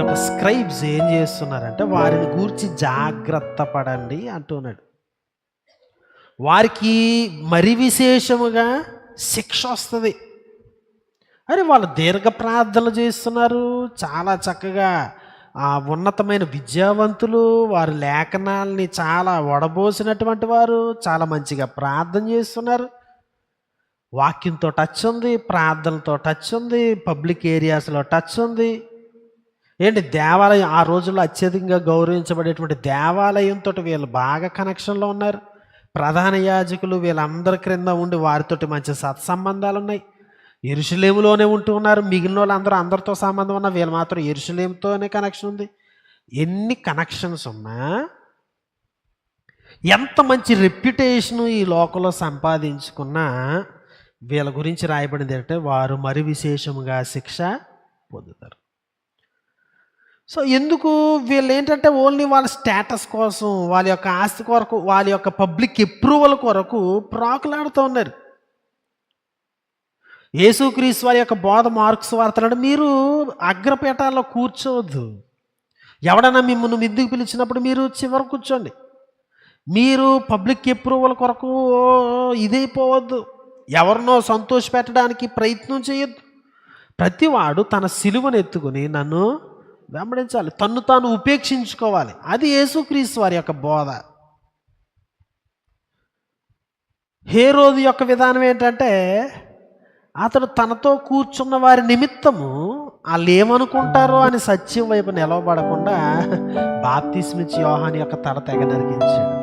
యొక్క స్క్రైబ్స్ ఏం చేస్తున్నారంటే వారిని గూర్చి జాగ్రత్త పడండి అంటున్నాడు వారికి మరి విశేషముగా శిక్ష వస్తుంది. అరే వాళ్ళు దీర్ఘ ప్రార్థనలు చేస్తున్నారు. చాలా చక్కగా ఆ ఉన్నతమైన విద్యావంతులు వారి లేఖనాల్ని చాలా వడబోసినటువంటి వారు చాలా మంచిగా ప్రార్థన చేస్తున్నారు. వాక్యంతో టచ్ ఉంది ప్రార్థనతో టచ్ ఉంది పబ్లిక్ ఏరియాస్లో టచ్ ఉంది. ఏంటి దేవాలయం? ఆ రోజుల్లో అత్యధికంగా గౌరవించబడేటువంటి దేవాలయంతో వీళ్ళు బాగా కనెక్షన్లో ఉన్నారు. ప్రధాన యాజకులు వీళ్ళందరి క్రింద ఉండి వారితోటి మంచి సత్సంబంధాలు ఉన్నాయి ఎరుషులేములోనే ఉంటూ ఉన్నారు. మిగిలిన వాళ్ళందరూ అందరితో సంబంధం ఉన్న వీళ్ళు మాత్రం ఎరుషులేముతోనే కనెక్షన్ ఉంది. ఎన్ని కనెక్షన్స్ ఉన్నా ఎంత మంచి రెప్యుటేషన్ ఈ లోకంలో సంపాదించుకున్నా వీళ్ళ గురించి రాయబడింది ఏంటంటే వారు మరి విశేషముగా శిక్ష పొందుతారు. సో ఎందుకు వీళ్ళు ఏంటంటే ఓన్లీ వాళ్ళ స్టేటస్ కోసం వాళ్ళ యొక్క ఆస్తి కొరకు వాళ్ళ యొక్క పబ్లిక్ అప్రూవల్ కొరకు ప్రాకులాడుతూ ఉన్నారు. యేసుక్రీస్తు వారి యొక్క బోధ మార్క్స్ వార్తలాడు మీరు అగ్రపీఠాల్లో కూర్చోవద్దు. ఎవడన్నా మిమ్మల్ని విద్దుకు పిలిచినప్పుడు మీరు చివరి కూర్చోండి. మీరు పబ్లిక్ అప్రూవల్ కొరకు ఇదైపోవద్దు. ఎవరినో సంతోష పెట్టడానికి ప్రయత్నం చేయొద్దు. ప్రతివాడు తన సిలువను ఎత్తుకుని నన్ను వెంబడించాలి. తన్ను తాను ఉపేక్షించుకోవాలి. అది యేసుక్రీస్తు వారి యొక్క బోధ. హేరోదు యొక్క విధానం ఏంటంటే అతడు తనతో కూర్చున్న వారి నిమిత్తము వాళ్ళు ఏమనుకుంటారో అని సత్యం వైపు నిలవబడకుండా బాప్తిస్మిచ్ యోహాన్ యొక్క తల తెగ నరికించాడు.